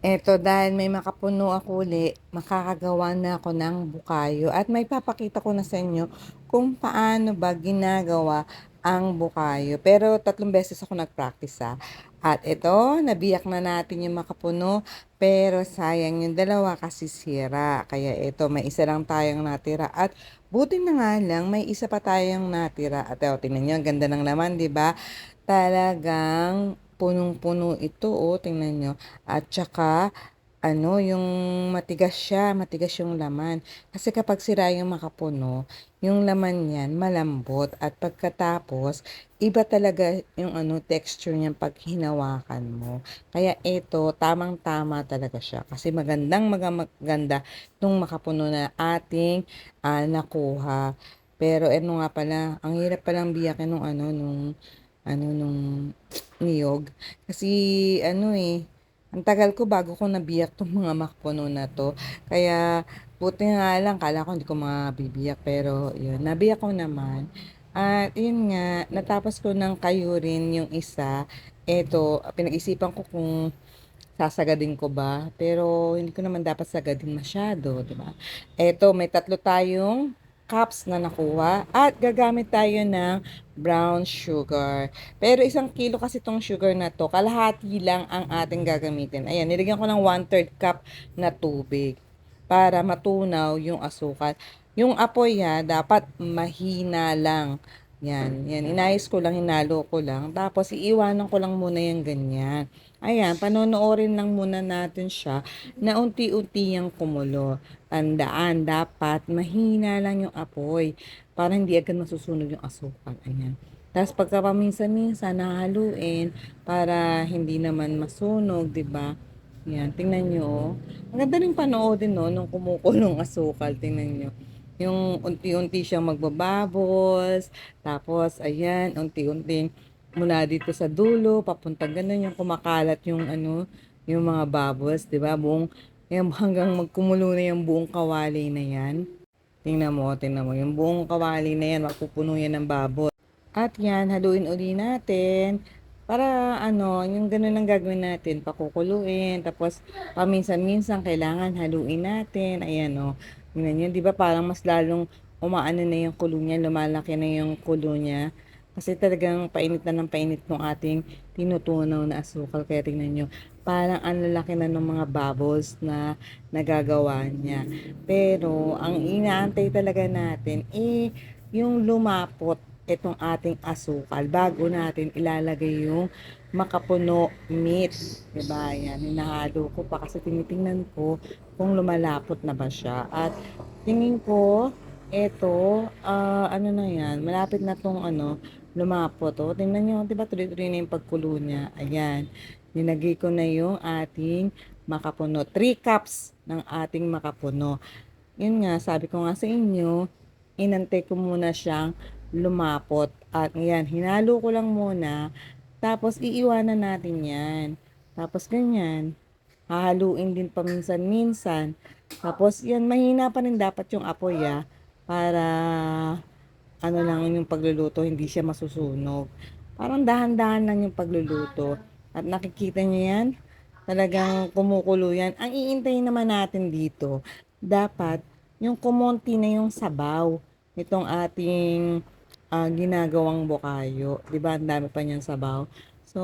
Eto dahil may makapuno ako uli, makakagawa na ako ng bukayo at may papakita ko na sa inyo kung paano ba ginagawa ang bukayo. Pero tatlong beses ako nag-practice ha. At ito, nabiyak na natin yung makapuno, pero sayang yung dalawa kasi sira. Kaya ito, may isa lang tayong natira. At buti na nga lang, may isa pa tayong natira. At ito, tingnan nyo, ganda ng laman, di ba? Talagang punong-puno ito, oh, tingnan nyo. At saka, ano, yung matigas siya, matigas yung laman. Kasi kapag sira yung makapuno, yung laman niyan malambot at pagkatapos, iba talaga yung ano, texture niyan pag hinawakan mo. Kaya ito, tamang-tama talaga siya. Kasi magandang maga- maganda nung makapuno na ating ah, nakuha. Pero ano nga pala, ang hirap palang biyakin nung ano, nung ano, nung niyog. Kasi ano eh, ang tagal ko bago ko nabiyak tong mga makpuno na 'to. Kaya buti nga lang akala ko hindi ko mabibiyak pero yun, nabiyak ko naman. At yun nga, natapos ko ng kayurin yung isa. Eto, pinag-isipan ko kung sasagadin ko ba, pero hindi ko naman dapat sagadin masyado, 'di ba? Eto, may tatlo tayong cups na nakuha at gagamit tayo ng brown sugar. Pero isang kilo kasi tong sugar na to, kalahati lang ang ating gagamitin. Ayan, nilagyan ko ng 1/3 cup na tubig para matunaw yung asukal. Yung apoy ha, dapat mahina lang. Yan, yan. Inayos ko lang, hinalo ko lang. Tapos, iiwanan ko lang muna yung ganyan. Ayan, panonoorin lang muna natin siya na unti-unti yung kumulo. Tandaan, dapat mahina lang yung apoy para hindi agad masusunog yung asukal. Ayan. Tapos pagka paminsan-minsan nahaluin para hindi naman masunog, 'di ba? Yan, tingnan nyo. oh. Ang ganda rin panoodin no, nung kumukulong asukal. Tingnan nyo. Yung unti-unti siyang magbabubbles. Tapos, ayan, unti-unti mula dito sa dulo, papunta ganun yung kumakalat yung ano, yung mga bubbles, 'di ba? Buong yung hanggang magkumulo na yung buong kawali na yan. Tingnan mo, tingnan mo. Yung buong kawali na yan, mapupuno yan ng bubble. At yan, haluin uli natin. Para ano, yung ganun lang gagawin natin, pakukuluin. Tapos, paminsan-minsan, kailangan haluin natin. Ayan o. Tingnan nyo, di ba parang mas lalong umaano na yung kulo niya, lumalaki na yung kulo niya. Kasi talagang painit na ng painit ng ating tinutunaw na asukal. Kaya tingnan nyo, parang ang lalaki na ng mga bubbles na nagagawa niya. Pero, ang inaantay talaga natin, eh, yung lumapot itong ating asukal bago natin ilalagay yung makapuno meat. Diba? Yan, hinahalo ko pa kasi tinitingnan ko kung lumalapot na ba siya. At tingin ko, eto, ah, ano na yan, malapit na tong ano, lumapot. Oh. Tingnan nyo, diba tuloy-tuloy na yung pagkulo niya. Ayan, nilagay ko na yung ating makapuno. 3 cups ng ating makapuno. Yun nga, sabi ko nga sa inyo, inantay ko muna siyang lumapot. At ngayon, hinalo ko lang muna. Tapos, iiwanan natin yan. Tapos, ganyan. Hahaluin din paminsan-minsan. Tapos, yan, mahina pa rin dapat yung apoy, ah. Para, ano lang yung pagluluto, hindi siya masusunog. Parang dahan-dahan lang yung pagluluto. At nakikita niyo yan, talagang kumukulo yan. Ang iintayin naman natin dito, dapat yung kumonti na yung sabaw nitong ating ah, ginagawang bukayo. 'Di ba? Ang dami pa niyang sabaw. So,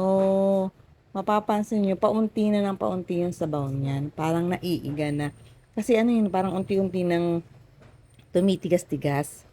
mapapansin niyo, paunti na ng paunti yung sabaw niyan. Parang naiiga na. Kasi ano yun, parang unti-unti nang tumitigas-tigas.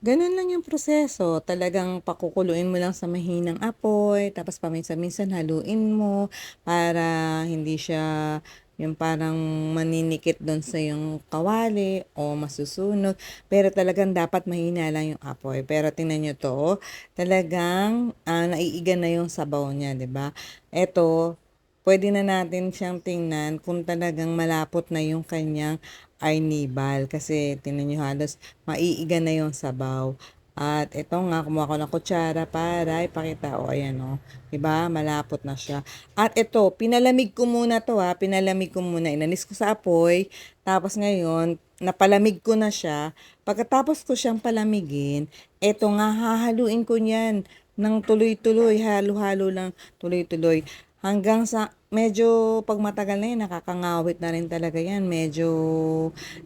Ganun lang yung proseso. Talagang pakukuluin mo lang sa mahinang apoy, tapos paminsan-minsan haluin mo para hindi siya yung parang maninikit doon sa yung kawali o masusunog. Pero talagang dapat mahina lang yung apoy. Pero tingnan nyo to, oh. talagang ah, naiiga na yung sabaw niya, di ba? Ito, pwede na natin siyang tingnan kung talagang malapot na yung kanyang arnibal. Kasi tingnan nyo halos maiiga na yung sabaw. At ito nga, kumuha ko ng kutsara para ipakita. O, ayan o. Diba? Malapot na siya. At ito, pinalamig ko muna to ha. Pinalamig ko muna. Inanis ko sa apoy. Tapos ngayon, napalamig ko na siya. Pagkatapos ko siyang palamigin, eto nga, hahaluin ko niyan ng tuloy-tuloy. Halo-halo lang tuloy-tuloy. Hanggang sa medyo 'pag matagal na 'yan nakakangawit na rin talaga 'yan. Medyo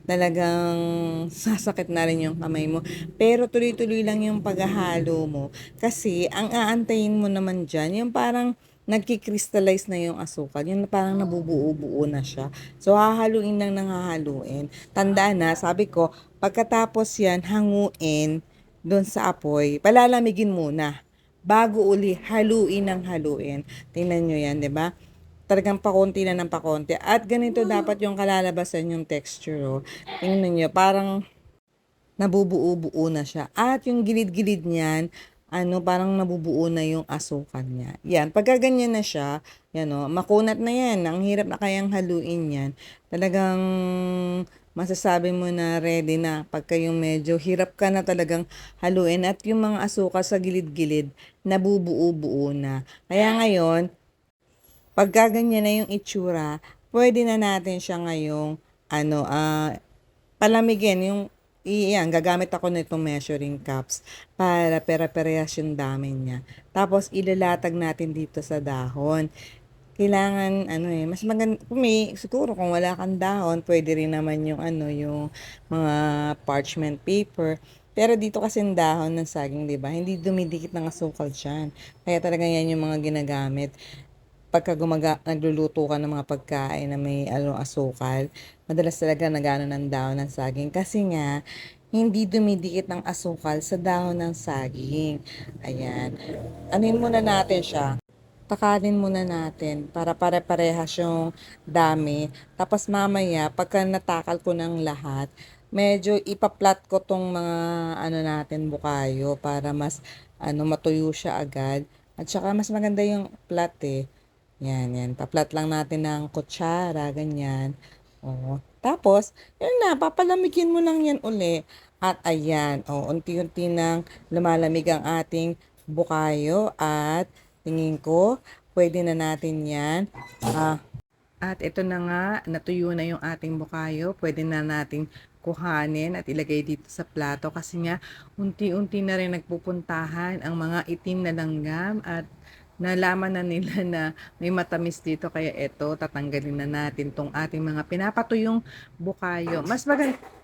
talagang sasakit na rin yung kamay mo. Pero tuloy-tuloy lang yung paghahalo mo kasi ang aantayin mo naman diyan yung parang nagki-crystallize na yung asukal, yung parang nabubuo-buo na siya. So hahaluin lang ng hahaluin. Tandaan na, sabi ko, pagkatapos 'yan hanguin do'n sa apoy, palalamigin muna bago uli haluin ng haluin. Tingnan niyo 'yan, 'di ba? Talagang pakonti na ng pakonti at ganito dapat yung kalalabasan yung texture, oh. Tingnan niyo parang nabubuo-buo na siya at yung gilid-gilid niyan ano, parang nabubuo na yung asukal niya. 'Yan, pagka ganyan na siya, 'yan, oh, makunat na 'yan, ang hirap na kayang haluin 'yan. Talagang masasabi mo na ready na pagka yung medyo hirap ka na talagang haluin at yung mga asukal sa gilid-gilid nabubuo-buo na. Kaya ngayon, pagka ganyan na yung itsura, puwede na natin siya ngayong ano, ah, palamigin yung iyan gagamit ako nitong measuring cups para pare-parehas yung dami niya. Tapos ilalatag natin dito sa dahon. Kailangan ano, eh, mas magan kung may siguro kung wala kang dahon puwede rin naman yung ano, yung mga parchment paper. Pero dito kasing dahon ng saging 'di ba, hindi dumidikit ng asukal diyan. Kaya talaga 'yan yung mga ginagamit. Pagka gumaga nagluluto ka ng mga pagkain na may ano, asukal, madalas talaga nag-aano ng dahon ng saging kasi nga hindi dumidikit ng asukal sa dahon ng saging. Ayan, anuhin muna natin siya, takalin muna natin para pare-parehas yung dami. Tapos mamaya pagka natakal ko ng lahat, medyo ipa-flat ko 'tong mga ano natin bukayo para mas ano, matuyo siya agad at saka mas maganda yung flat, eh. 'Yan, 'yan, pa-flat lang natin ng kutsara, ganyan. Oo, tapos yun na papalamigin mo lang 'yan uli at ayan, oh, unti-unti ng lumalamig ang ating bukayo at tingin ko puwede na natin 'yan, ah at ito na nga, natuyo na yung ating bukayo. Puwede na nating kuhanin at ilagay dito sa plato kasi nga unti-unti na rin nagpupuntahan ang mga itim na langgam at nalaman na nila na may matamis dito kaya eto tatanggalin na natin 'tong ating mga pinapatuyong bukayo. Mas magan oo,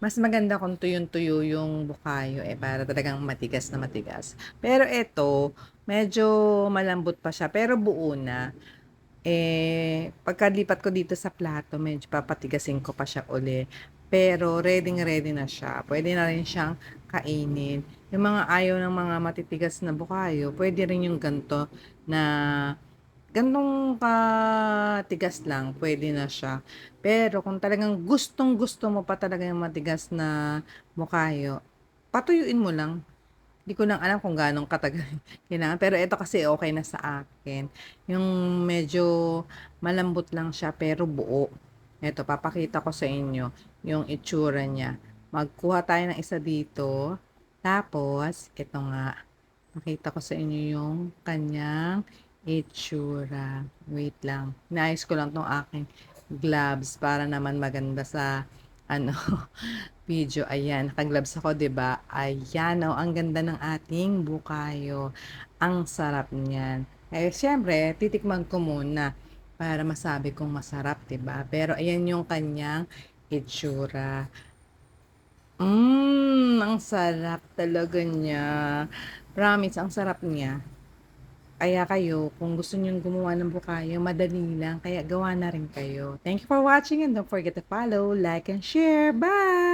mas maganda kung tuyong-tuyo yung bukayo, eh, para talagang matigas na matigas. Pero eto, medyo malambot pa siya pero buo na. Eh, pagkalipat ko dito sa plato medyo papatigasin ko pa siya uli. Pero reading-ready na siya, puwede na rin siyang kainin. Yung mga ayaw ng mga matitigas na bukayo, puwede rin yung ganito na ganitong katigas lang, puwede na siya. Pero kung talagang gustong-gusto mo pa talaga yung matigas na bukayo, patuyuin mo lang. Di ko lang alam kung gaano katagal kailangan, pero ito kasi okey na sa akin. Yung medyo malambot lang siya pero buo. Eto papakita ko sa inyo yung itsura niya. Magkuha tayo ng isa dito, tapos ito nga, pakita ko sa inyo yung kanyang itsura. Wait lang, inaayos ko lang 'tong aking gloves para naman maganda sa ano, video. Ayan, naka-gloves ako 'di ba? Ayan, oh, ang ganda ng ating bukayo. Ang sarap niyan. Eh, siyempre titikman ko muna para masabi kong masarap 'di ba? Pero ayan yung kanyang itsura. Hmm, ang sarap talaga niya. Promise ang sarap niya. Kaya kayo kung gusto niyong gumawa ng bukayo madali lang kaya gawa na rin kayo. Thank you for watching and don't forget to follow, like, and share. Bye!